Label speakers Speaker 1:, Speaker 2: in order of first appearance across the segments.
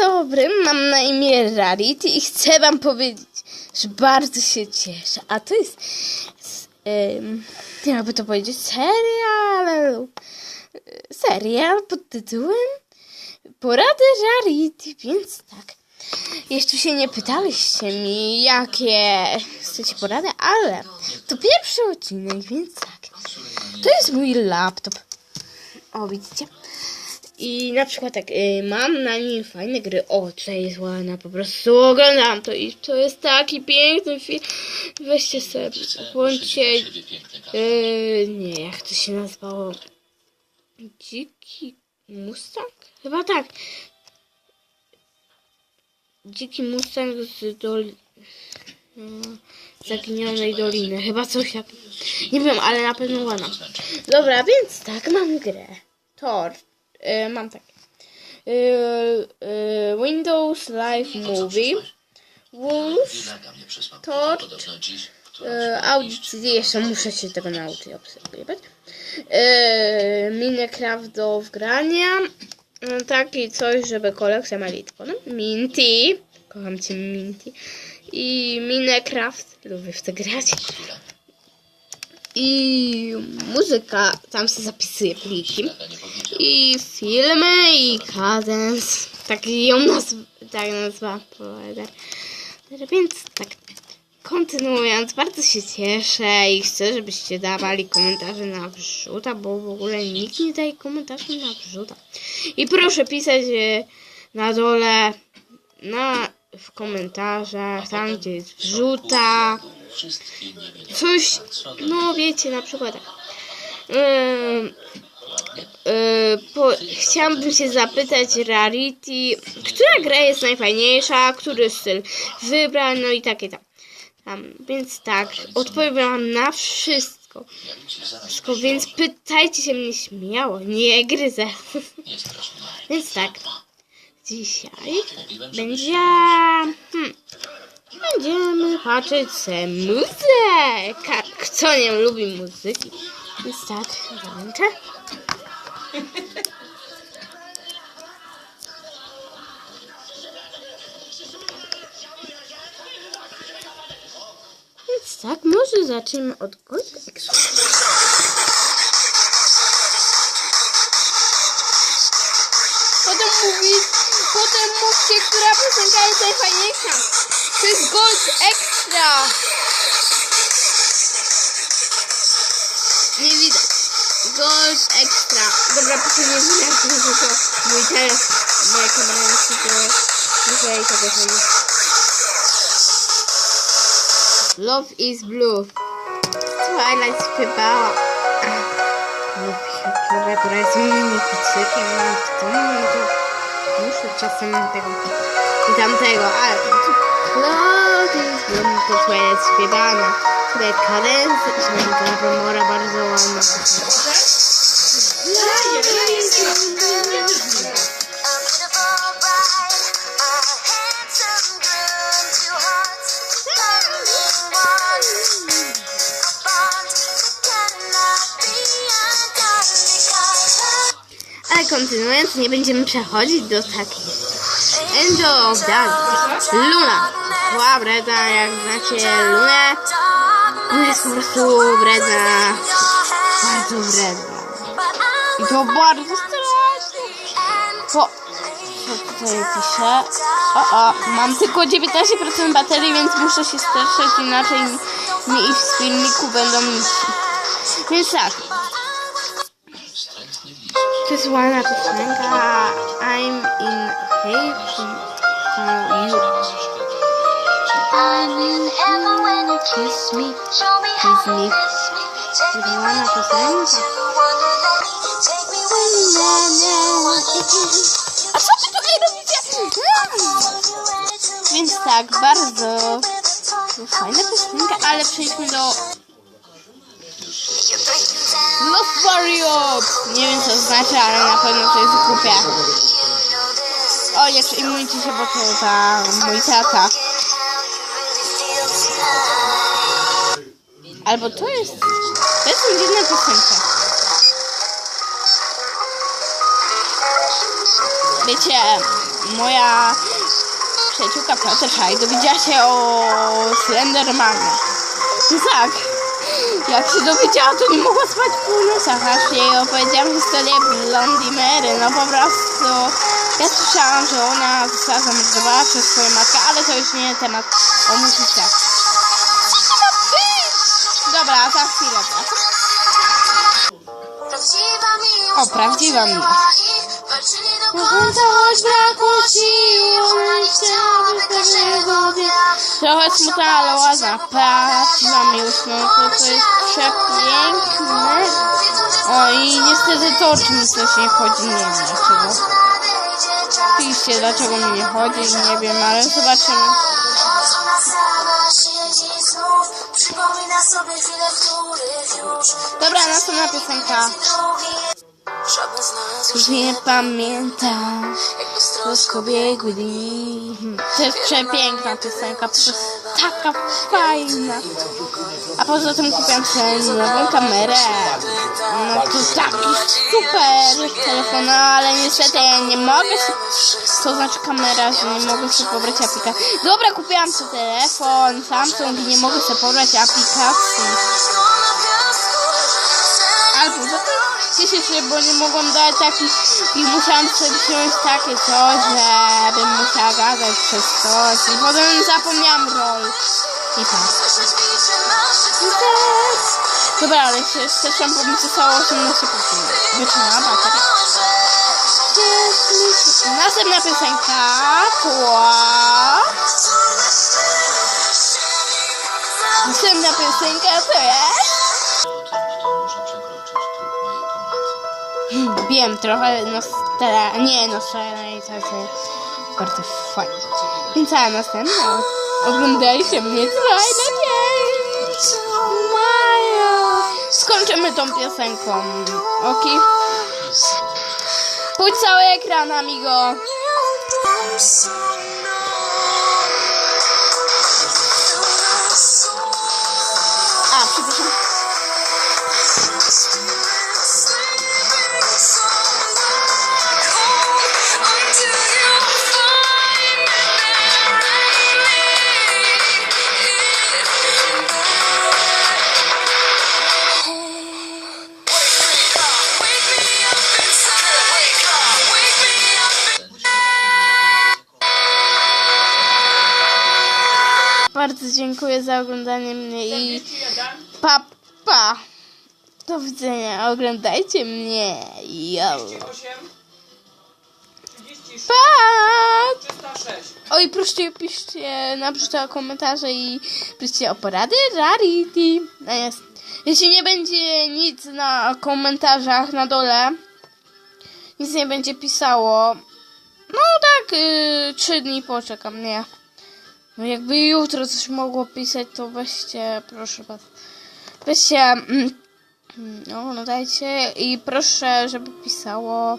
Speaker 1: dobry, mam na imię Rarity i chcę wam powiedzieć, że bardzo się cieszę. A to jest, em, jakby to powiedzieć, serial, serial pod tytułem Porady Rarity, więc tak. Jeszcze się nie pytaliście mi, jakie chcecie porady, ale to pierwszy odcinek, więc tak. To jest mój laptop. O, widzicie? I na przykład tak, y, mam na nim fajne gry. O, tutaj jest ładna, po prostu oglądam to i to jest taki piękny film. Weźcie sobie, włączcie, y, nie, jak to się nazywało? Dziki Mustang? Chyba tak. Dziki Mustang z doli... Zaginionej Doliny. Chyba coś takiego. Nie wiem, ale na pewno ładna. Dobra, więc tak, mam grę. Tor. Y, mam tak. Windows Live Movie. Wolf. Tor. Y, Audit jeszcze muszę się tego nauczyć obserwować. Minecraft do wgrania. Taki coś, żeby kolekcja malitko. Minty. Kocham cię Minty. I Minecraft. Lubię w to grać. I muzyka, tam się zapisuje pliki. I filmy, i kadens. Tak ją nazw tak nazwa provider. Więc tak, kontynuując, bardzo się cieszę i chcę, żebyście dawali komentarze na wrzuta, bo w ogóle nikt nie daje komentarzy na wrzuta. I proszę pisać e, na dole, na, w komentarzach, tam gdzie jest wrzuta, coś, no wiecie, na przykład tak. Yy, po, chciałabym się zapytać Rarity, która gra jest najfajniejsza, który styl wybrać, no i takie tam. tam. Więc tak, odpowiem na wszystko. wszystko. Więc pytajcie się mnie śmiało, nie gryzę. Więc tak, dzisiaj będzie... Hmm, będziemy patrzeć se muzykę. Kto nie lubi muzyki? Więc tak, włączę. Tak, może zacznijmy od Gold. Potem mówi, potem mówcie, która piosenka jest najfajniejsza. To jest Gold Extra. Nie widać. Gold Extra. Dobra, proszę nie widać, bo to mój telefon, moja kamera jest tylko... Muszę jej tego zrobić. Love is Blue. Twilight śpiewała. Śpiewa, która jest mini kucykiem, no to muszę czasem tego i tamtego, ale Love is Blue to Twilight śpiewana. Tutaj kadencja, śpiewa Romora bardzo ładna.
Speaker 2: A beautiful bride,
Speaker 1: Ale kontynuując, nie będziemy przechodzić do takich. Angel of Dance. Luna. Była wredna, jak znacie Lunę. Ona jest po prostu wredna. Bardzo wredna. I to bardzo strasznie. Po... Co tutaj pisze? O, o, mam tylko 19% baterii, więc muszę się streszczać, inaczej mi i w filmiku będą nic. Więc tak. Just one at a time, God. I'm in hate from you.
Speaker 2: I'm in heaven when you
Speaker 1: kiss me.
Speaker 2: Show me
Speaker 1: kiss
Speaker 2: how
Speaker 1: me. Just
Speaker 2: one at
Speaker 1: a
Speaker 2: time, God. Take me when you
Speaker 1: A co wy tutaj? Więc tak, bardzo fajna piosenka, ale przejdźmy do Love Warrior. Nie wiem co znaczy, ale na pewno to jest głupie. O, nie przejmujcie się, bo to ta mój tata. Albo to jest... To jest dziwna piosenka. Wiecie, moja przyjaciółka Fluttershy dowiedziała się o Slendermanie. No tak, jak się dowiedziała, to nie mogła spać po nocach, aż jej opowiedziałam historię Blondie Mary. No po prostu, ja słyszałam, że ona została zamordowana przez swoją matkę, ale to już nie temat o muzyce. Dobra, za chwilę tak.
Speaker 2: Prawdziwa miłość
Speaker 1: O, prawdziwa miłość.
Speaker 2: do
Speaker 1: No
Speaker 2: końca,
Speaker 1: choć brakło sił,
Speaker 2: ona nie chciałaby każdego dnia.
Speaker 1: Trochę smutna, ale ładna. Prawdziwa miłość, no to, to jest przepiękne. O i niestety to o czym coś nie chodzi, nie wiem dlaczego. Piszcie dlaczego mi nie chodzi, nie wiem, ale zobaczymy. Dobra, następna piosenka. Już nie pamiętam, troszkę biegły dni. To jest przepiękna piosenka, po prostu taka fajna. A poza tym kupiłam sobie nową kamerę. No to taki super telefon, no ale niestety ja nie mogę. To znaczy kamera, że nie mogę sobie pobrać aplikacji. Dobra, kupiłam sobie telefon Samsung i nie mogę sobie pobrać aplikacji. Się, bo nie mogłam dać takich i musiałam sobie wziąć takie coś, żebym musiała gadać przez coś i potem zapomniałam rol. I tak. Dobra, ale się jeszcze chciałam powiedzieć, że zostało 18%. Wytrzymała bateria. Następna piosenka to... Następna piosenka to jest... Wiem, trochę nostra... Nie, nostalgicznie. Bardzo fajnie. Więc cała następna. Oglądajcie mnie na dzień. Maja. Skończymy tą piosenką. Ok? Pójdź cały ekran, amigo. Bardzo dziękuję za oglądanie mnie i pa, pa. Do widzenia. Oglądajcie mnie. Yo.
Speaker 3: 8, 36,
Speaker 1: Pa!
Speaker 3: 306.
Speaker 1: Oj, proszę piszcie, napiszcie komentarze i piszcie o porady Rarity. No jest. Jeśli nie będzie nic na komentarzach na dole, nic nie będzie pisało, no tak, yy, dni poczekam, nie. No jakby jutro coś mogło pisać, to weźcie, proszę was. Weźcie, no, no dajcie i proszę, żeby pisało.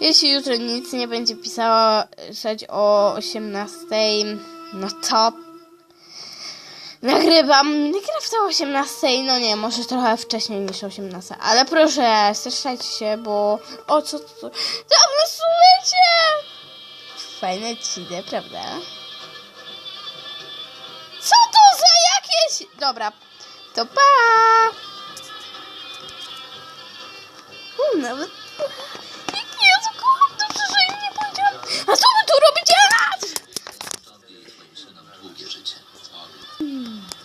Speaker 1: Jeśli jutro nic nie będzie pisało pisać o 18, no to nagrywam, nagrywam o 18, no nie, może trochę wcześniej niż 18, ale proszę, streszczajcie się, bo o co to? Dawno słuchajcie! Fajne odcinek, prawda? Jakieś... Dobra, to pa! U, nawet...